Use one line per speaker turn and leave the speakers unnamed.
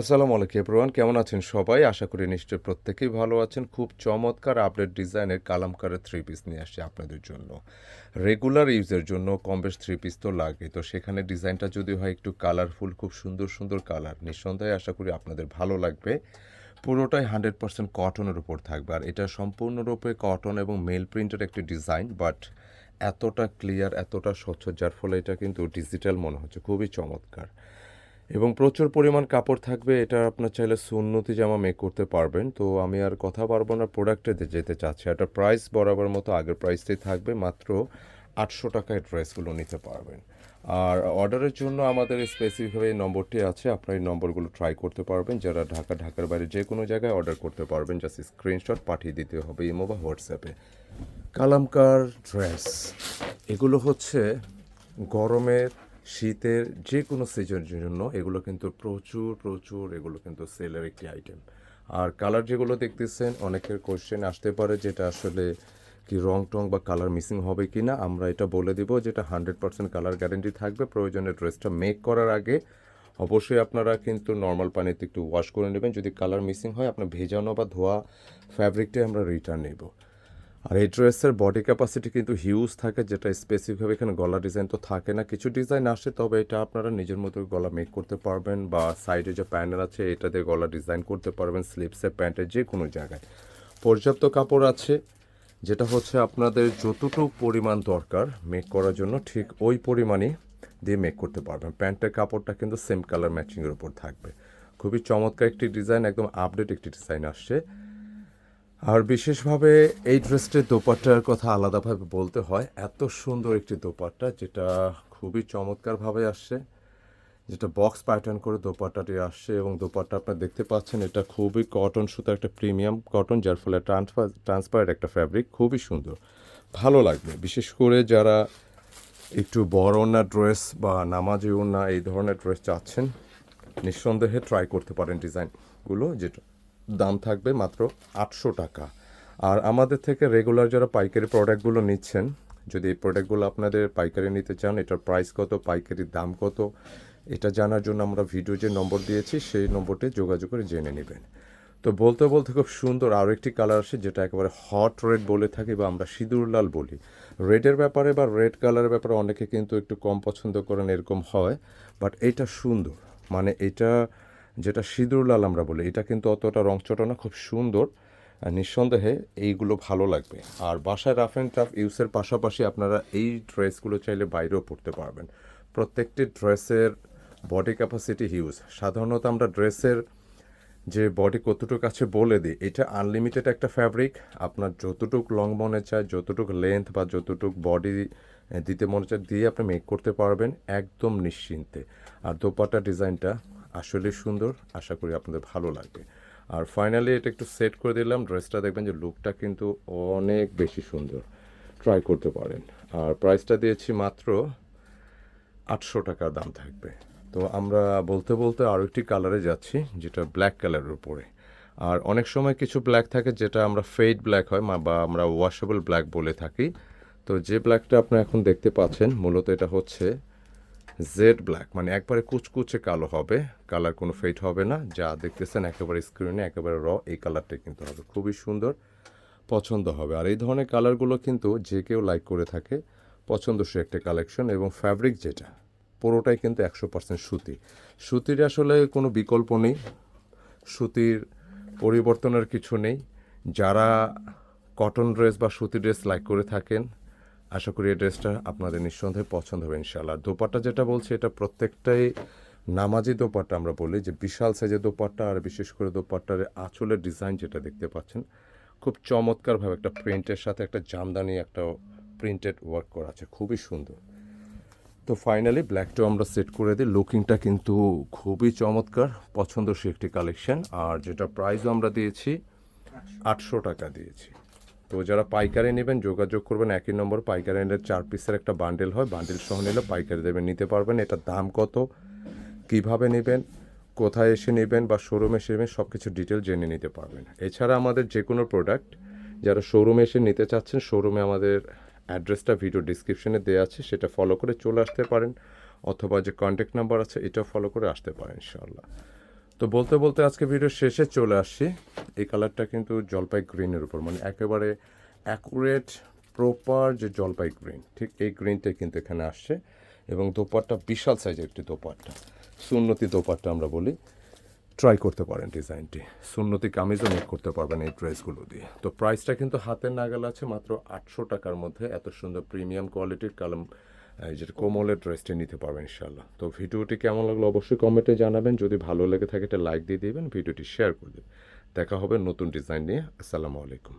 আসসালামু আলাইকুম এভরিওয়ান, কেমন আছেন সবাই? আশা করি নিশ্চয়ই প্রত্যেকেই ভালো আছেন। খুব চমৎকার আপডেট ডিজাইনের কালামকারের থ্রি পিস নিয়ে আসছি আপনাদের জন্য। রেগুলার ইউজের জন্য কম বেশ থ্রি পিস তো লাগে তো সেখানে ডিজাইনটা যদি হয় একটু কালারফুল খুব সুন্দর সুন্দর কালার নিঃসন্দেহে আশা করি আপনাদের ভালো লাগবে। পুরোটাই হান্ড্রেড পার্সেন্ট কটনের উপর থাকবে। আর এটা সম্পূর্ণরূপে কটন এবং মেল প্রিন্টের একটি ডিজাইন বাট এতটা ক্লিয়ার এতটা স্বচ্ছ, যার ফলে এটা কিন্তু ডিজিটাল মনে হচ্ছে। খুবই চমৎকার। এবং প্রচুর পরিমাণ কাপড় থাকবে, এটা আপনার চাইলে সুন্নতি জামা মেক করতে পারবেন। তো আমি আর কথা পারব না প্রোডাক্টে যেতে চাচ্ছি। এটা প্রাইস বরাবর মতো আগের প্রাইসটাই থাকবে, মাত্র আটশো টাকায় ড্রেসগুলো নিতে পারবেন। আর অর্ডারের জন্য আমাদের স্পেসিফিকভাবে এই নম্বরটি আছে, আপনার এই নম্বরগুলো ট্রাই করতে পারবেন। যারা ঢাকা, ঢাকার বাইরে যে কোনো জায়গায় অর্ডার করতে পারবেন জাস্ট স্ক্রিনশট পাঠিয়ে দিতে হবে ইমো বা হোয়াটসঅ্যাপে কালামকার ড্রেস এগুলো হচ্ছে গরমের শীতের যে কোনো সিজনের জন্য এগুলো কিন্তু প্রচুর প্রচুর এগুলো কিন্তু সেলের একটি আইটেম আর কালার যেগুলো দেখতেছেন, অনেকের কোশ্চেন আসতে পারে যেটা আসলে কি রং টং বা কালার মিসিং হবে কি না আমরা এটা বলে দিব যেটা হান্ড্রেড পার্সেন্ট কালার গ্যারেন্টি থাকবে। প্রয়োজনে ড্রেসটা মেক করার আগে অবশ্যই আপনারা কিন্তু নর্মাল পানিতে একটু ওয়াশ করে নেবেন। যদি কালার মিসিং হয়, আপনার ভেজানো বা ধোয়া ফ্যাব্রিকটাই আমরা রিটার্ন নেব। আর এই ড্রেসের বডি ক্যাপাসিটি কিন্তু হিউজ থাকে, যেটা স্পেসিফিকভাবে এখানে গলা ডিজাইন তো থাকে না। কিছু ডিজাইন আসে, তবে এটা আপনারা নিজের মতো গলা মেক করতে পারবেন বা সাইডে যে প্যানেল আছে, এটা দিয়ে গলা ডিজাইন করতে পারবেন স্লিপসে প্যান্টে যে কোনো জায়গায়। পর্যাপ্ত কাপড় আছে, যেটা হচ্ছে আপনাদের যতটুকু পরিমাণ দরকার মেক করার জন্য, ঠিক ওই পরিমাণই দিয়ে মেক করতে পারবেন। প্যান্টের কাপড়টা কিন্তু সেম কালার ম্যাচিংয়ের উপর থাকবে। খুবই চমৎকার একটি ডিজাইন একদম আপডেট একটি ডিজাইন আসছে। আর বিশেষভাবে এই ড্রেসটির দোপাট্টার কথা আলাদাভাবে বলতে হয়। এত সুন্দর একটি দোপাট্টা, যেটা খুবই চমৎকারভাবে আসছে। যেটা বক্স প্যাটার্ন করে দোপাট্টাটি আসছে এবং দোপাট্টা আপনারা দেখতে পাচ্ছেন, এটা খুবই কটন সুতার একটা প্রিমিয়াম কটন যার ফলে ট্রান্সফার ট্রান্সপারেন্ট একটা ফ্যাব্রিক খুবই সুন্দর। ভালো লাগবে। বিশেষ করে যারা একটু বড় না ড্রেস বা নামাজি না এই ধরনের ড্রেস চাচ্ছেন, নিঃসন্দেহে ট্রাই করতে পারেন ডিজাইনগুলো যেটা দাম থাকবে মাত্র আটশো টাকা। আর আমাদের থেকে রেগুলার যারা পাইকারি প্রোডাক্টগুলো নিচ্ছেন, যদি এই প্রোডাক্টগুলো আপনাদের পাইকারি নিতে চান, এটার প্রাইস কত, পাইকারির দাম কত, এটা জানার জন্য আমরা ভিডিও যে নম্বর দিয়েছি, সেই নম্বরটি যোগাযোগ করে জেনে নেবেন। তো বলতে বলতে খুব সুন্দর আরও একটি কালার আসে, যেটা একেবারে হট রেড বলে থাকি বা আমরা সিঁদুর লাল বলি। রেডের ব্যাপারে বা রেড কালারের ব্যাপারে অনেকে কিন্তু একটু কম পছন্দ করেন, এরকম হয় বাট এটা সুন্দর। মানে এটা যেটা সিঁদুর লাল আমরা বলি, এটা কিন্তু অতটা রংচটা না, খুব সুন্দর। নিঃসন্দেহে এইগুলো ভালো লাগবে। আর বাসায় রাফ অ্যান্ড টাফ ইউসের পাশাপাশি আপনারা এই ড্রেসগুলো চাইলে বাইরেও পড়তে পারবেন। প্রত্যেকটি ড্রেসের বডি ক্যাপাসিটি হিউজ সাধারণত আমরা ড্রেসের যে বডি কতটুকু আছে বলে দিই, এটা আনলিমিটেড একটা ফ্যাব্রিক আপনার যতটুকু লং মনে চায়, যতটুকু লেন্থ বা যতটুকু বডি দিতে মনে চায়, দিয়ে আপনি মেক করতে পারবেন একদম নিশ্চিন্তে। আর দোপাটা ডিজাইনটা আসলে সুন্দর। আশা করি আপনাদের ভালো লাগবে। আর ফাইনালি এটা একটু সেট করে দিলাম। ড্রেসটা দেখবেন যে লুকটা কিন্তু অনেক বেশি সুন্দর। ট্রাই করতে পারেন। আর প্রাইসটা দিয়েছি মাত্র আটশো টাকার দাম থাকবে। তো আমরা বলতে বলতে আরও একটি কালারে যাচ্ছি, যেটা ব্ল্যাক কালারের উপরে। আর অনেক সময় কিছু ব্ল্যাক থাকে যেটা আমরা ফেড ব্ল্যাক হয়, বা আমরা ওয়াশেবল ব্ল্যাক বলে থাকি। তো যে ব্ল্যাকটা আপনি এখন দেখতে পাচ্ছেন, মূলত এটা হচ্ছে জেড ব্ল্যাক মানে একবারে কুচকুচে কালো হবে কালার কোনো ফেড হবে না, যা দেখতেছেন একেবারে স্ক্রিনে একেবারে র এই কালারটাই কিন্তু হবে, খুবই সুন্দর, পছন্দ হবে। আর এই ধরনের কালারগুলো কিন্তু যে কেউ লাইক করে থাকে, পছন্দসই একটা কালেকশন এবং ফ্যাব্রিক যেটা, পুরোটাই কিন্তু একশো পার্সেন্ট সুতি। সুতির আসলে কোনো বিকল্প নেই, সুতির পরিবর্তনের কিছু নেই। যারা কটন ড্রেস বা সুতি ড্রেস লাইক করে থাকেন আশা করি এই ড্রেসটা আপনাদের নিঃসন্দেহে পছন্দ হবে ইনশাল্লাহ দোপাট্টা যেটা বলছি, এটা প্রত্যেকটাই নামাজি দোপাট্টা আমরা বলি, যে বিশাল সাইজের দোপাট্টা, আর বিশেষ করে দোপাট্টার আঁচলের ডিজাইন যেটা দেখতে পাচ্ছেন, খুব চমৎকারভাবে একটা প্রিন্টের সাথে একটা জামদানি, একটা প্রিন্টেড ওয়ার্ক করা আছে, খুবই সুন্দর। তো ফাইনালি ব্ল্যাকটাও আমরা সেট করে দিই, লুকিংটা কিন্তু খুবই চমৎকার, পছন্দসই একটি কালেকশন, আর যেটা প্রাইসও আমরা দিয়েছি, আটশো টাকা দিয়েছি। তো যারা পাইকারি নেবেন, যোগাযোগ করবেন একই নম্বর। পাইকারি নিলে চার পিসের একটা বান্ডেল হয়। বান্ডেল সহ নিলে পাইকারি দেবেন নিতে পারবেন। এটার দাম কত? কীভাবে নেবেন? কোথায় এসে নেবেন? বা শোরুমে এসে নেবেন? সব কিছু ডিটেল জেনে নিতে পারবেন। এছাড়া আমাদের যে কোনো প্রোডাক্ট যারা শোরুমে এসে নিতে চাচ্ছেন শোরুমে আমাদের অ্যাড্রেসটা ভিডিও ডিসক্রিপশনে দেওয়া আছে। সেটা ফলো করে চলে আসতে পারেন। অথবা যে কন্ট্যাক্ট নাম্বার আছে এটা ফলো করে আসতে পারেন, ইনশাআল্লাহ। তো বলতে বলতে আজকে ভিডিও শেষে চলে আসছি এই কালারটা কিন্তু জলপাই গ্রিনের উপর মানে একেবারে অ্যাকুরেট প্রপার যে জলপাই গ্রিন ঠিক এই গ্রিনটাই কিন্তু এখানে আসছে। এবং দোপাট্টা বিশাল সাইজের একটি দোপাট্টা, সুন্নতি দোপাট্টা আমরা বলি। ট্রাই করতে পারেন ডিজাইনটি সুন্নতি কামিজও মেক করতে পারবেন এই ড্রেসগুলো দিয়ে। তো প্রাইসটা কিন্তু হাতের নাগাল আছে মাত্র আটশো টাকার মধ্যে। এত সুন্দর প্রিমিয়াম কোয়ালিটির কালাম এই যে কোমলের ড্রেসটি নিতে পারবেন ইনশাল্লাহ তো ভিডিওটি কেমন লাগল অবশ্যই কমেন্টে জানাবেন। যদি ভালো লেগে থাকে এটা লাইক দিয়ে দেবেন, ভিডিওটি শেয়ার করে দেবেন। দেখা হবে নতুন ডিজাইন নিয়ে। আসসালামু আলাইকুম।